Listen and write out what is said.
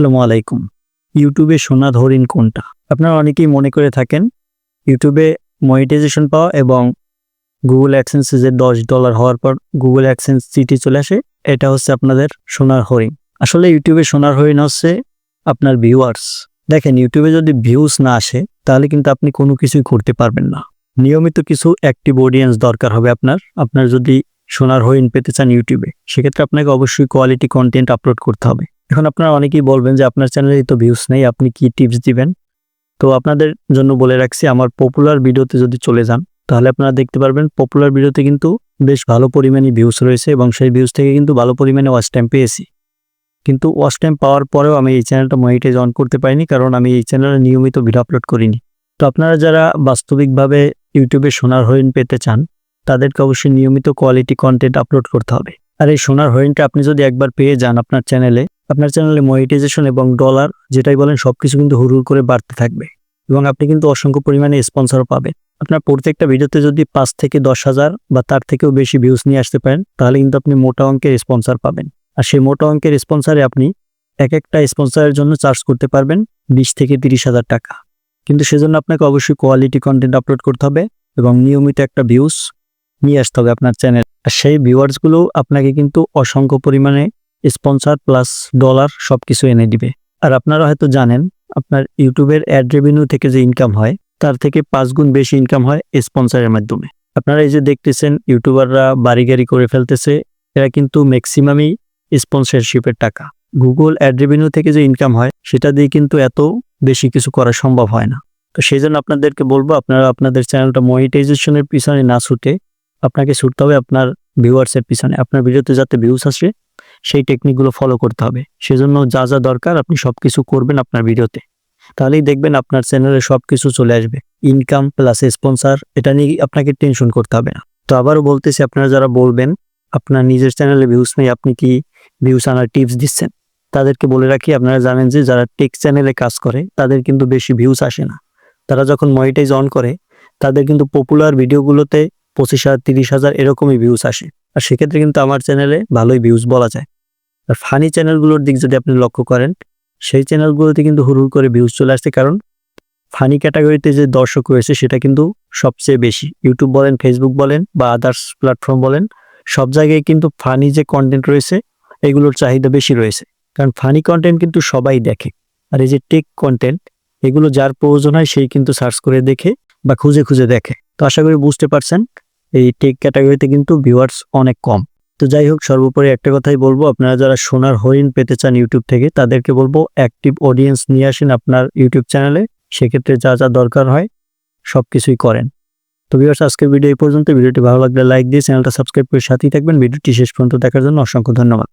আসসালামু আলাইকুম। ইউটিউবে সোনার হরিণ কোনটা? আপনারা অনেকেই মনে করে থাকেন, ইউটিউবে মনিটাইজেশন পাওয়া এবং গুগল অ্যাক্সেন্সে যে দশ ডলার হওয়ার পর গুগল অ্যাক্সেন্স চিঠি চলে আসে, এটা হচ্ছে আপনাদের সোনার হরিণ। আসলে ইউটিউবে সোনার হরিণ হচ্ছে আপনার ভিউয়ার্স দেখেন, ইউটিউবে যদি ভিউজ না আসে, তাহলে কিন্তু আপনি কোনো কিছুই করতে পারবেন না। নিয়মিত কিছু অ্যাক্টিভ অডিয়েন্স দরকার হবে আপনার। আপনার যদি সোনার হরিণ পেতে চান ইউটিউবে, সেক্ষেত্রে আপনাকে অবশ্যই কোয়ালিটি কন্টেন্ট আপলোড করতে হবে। এখন আপনারা অনেকেই বলবেন যে আপনার চ্যানেলে তো ভিউস নেই, আপনি কি টিপস দিবেন? তো আপনাদের জন্য বলে রাখছি, আমার পপুলার ভিডিওতে যদি চলে যান, তাহলে আপনারা দেখতে পারবেন পপুলার ভিডিওতে কিন্তু বেশ ভালো পরিমাণে ভিউস রয়েছে এবং সেই ভিউস থেকে কিন্তু ভালো পরিমাণে ওয়াচ টাইম পেয়েছি। কিন্তু ওয়াচ টাইম পাওয়ার পরেও আমি এই চ্যানেলটা মনিটাইজ অন করতে পারিনি, কারণ আমি এই চ্যানেলে নিয়মিত ভিডিও আপলোড করিনি। তো আপনারা যারা বাস্তবিকভাবে ইউটিউবে সোনার হরিণ পেতে চান, তাদেরকে অবশ্যই নিয়মিত কোয়ালিটি কন্টেন্ট আপলোড করতে হবে। আর এই সোনার হরিণটা আপনি যদি একবার পেয়ে যান আপনার চ্যানেলে আপনার চ্যানেলে মনিটাইজেশন এবং ডলার যেটাই বলেন সব কিছু কিন্তু হুড় করে বাড়তে থাকবে এবং আপনি কিন্তু অসংখ্য পরিমাণে স্পন্সর পাবেন। আপনার প্রত্যেকটা ভিডিওতে যদি পাঁচ থেকে দশ হাজার বা তার থেকেও বেশি ভিউজ নিয়ে আসতে পারেন, তাহলে কিন্তু আপনি মোটা অঙ্কের স্পন্সর পাবেন। আর সেই মোটা অঙ্কের স্পন্সরে আপনি এক একটা স্পন্সরের জন্য চার্জ করতে পারবেন বিশ থেকে তিরিশ হাজার টাকা। কিন্তু সেজন্য আপনাকে অবশ্যই কোয়ালিটি কন্টেন্ট আপলোড করতে হবে এবং নিয়মিত একটা ভিউজ নিয়ে আসতে হবে আপনার চ্যানেল আর সেই ভিউয়ার্সগুলো আপনাকে কিন্তু অসংখ্য পরিমাণে স্পন্সর প্লাস ডলার সব কিছু এনে দিবে। আর আপনারা হয়তো জানেন, আপনার ইউটিউবের অ্যাড রেভিনিউ থেকে যে ইনকাম হয়, তার থেকে পাঁচ গুণ বেশি ইনকাম হয় স্পন্সরের মাধ্যমে। আপনারা এই যে দেখতেছেন, ইউটিউবাররা বাড়ি গাড়ি করে ফেলতেছে, এরা কিন্তু ম্যাক্সিমামই স্পন্সরশিপের টাকা। গুগল অ্যাড রেভিনিউ থেকে যে ইনকাম হয়, সেটা দিয়ে কিন্তু এত বেশি কিছু করা সম্ভব হয় না। তো সেই জন্য আপনাদেরকে বলব, আপনারা আপনাদের চ্যানেলটা মনিটাইজেশনের পিছনে না ছুটে, আপনাকে ছুটতে হবে আপনার ভিউয়ার্সের পিছনে। আপনার ভিডিওতে যাতে ভিউস আসে সেই টেকনিকগুলো ফলো করতে হবে। সেজন্য যা যা দরকার আপনি সব কিছু করবেন আপনার ভিডিওতে। তাহলেই দেখবেন আপনার চ্যানেলে সব কিছু চলে আসবে। ইনকাম প্লাস স্পন্সার এটা নিয়ে আপনাকে টেনশন করতে হবে না। তো আবারও বলতেছি, আপনারা যারা বলবেন, আপনার নিজের চ্যানেলে ভিউস নেই, আপনি কি ভিউস আনার টিপস দিচ্ছেন? তাদেরকে বলে রাখি, আপনারা জানেন যে যারা টেক চ্যানেলে কাজ করে, তাদের কিন্তু বেশি ভিউস আসে না। তারা যখন মনিটাইজ অন করে, তাদের কিন্তু পপুলার ভিডিওগুলোতে পঁচিশ হাজার, তিরিশ হাজার এরকমই ভিউস আসে। আর সেক্ষেত্রে কিন্তু আমার চ্যানেলে ভালোই ভিউজ বলা যায়। আর ফানি চ্যানেলগুলোর দিক যদি আপনি লক্ষ্য করেন, সেই চ্যানেলগুলোতে কিন্তু হুড় করে ভিউজ চলে আসছে কারণ ফানি ক্যাটাগরিতে যে দর্শক রয়েছে, সেটা কিন্তু সবচেয়ে বেশি। ইউটিউব বলেন ফেসবুক বলেন বা আদার্স প্ল্যাটফর্ম বলেন, সব জায়গায় কিন্তু ফানি যে কন্টেন্ট রয়েছে, এগুলোর চাহিদা বেশি রয়েছে। কারণ ফানি কন্টেন্ট কিন্তু সবাই দেখে। আর এই যে টেক কন্টেন্ট এগুলো যার প্রয়োজন হয়, সেই কিন্তু সার্চ করে দেখে বা খুঁজে খুঁজে দেখে। তো আশা করি বুঝতে পারছেন। এই টেক ক্যাটাগরিতে কিন্তু ভিউয়ার্স অনেক কম। তো যাই হোক, সর্বোপরি একটা কথাই বলব, আপনারা যারা সোনার হরিণ পেতে চান ইউটিউব থেকে, তাদেরকে বলব অ্যাক্টিভ অডিয়েন্স নিয়ে আসেন আপনার ইউটিউব চ্যানেলে সেক্ষেত্রে যা যা দরকার হয় সব কিছুই করেন। তো ভিউয়ার্স আজকের ভিডিও এই পর্যন্ত। ভিডিওটি ভালো লাগলে লাইক দিয়ে চ্যানেলটা সাবস্ক্রাইব করে সাথেই থাকবেন। ভিডিওটি শেষ পর্যন্ত দেখার জন্য অসংখ্য ধন্যবাদ।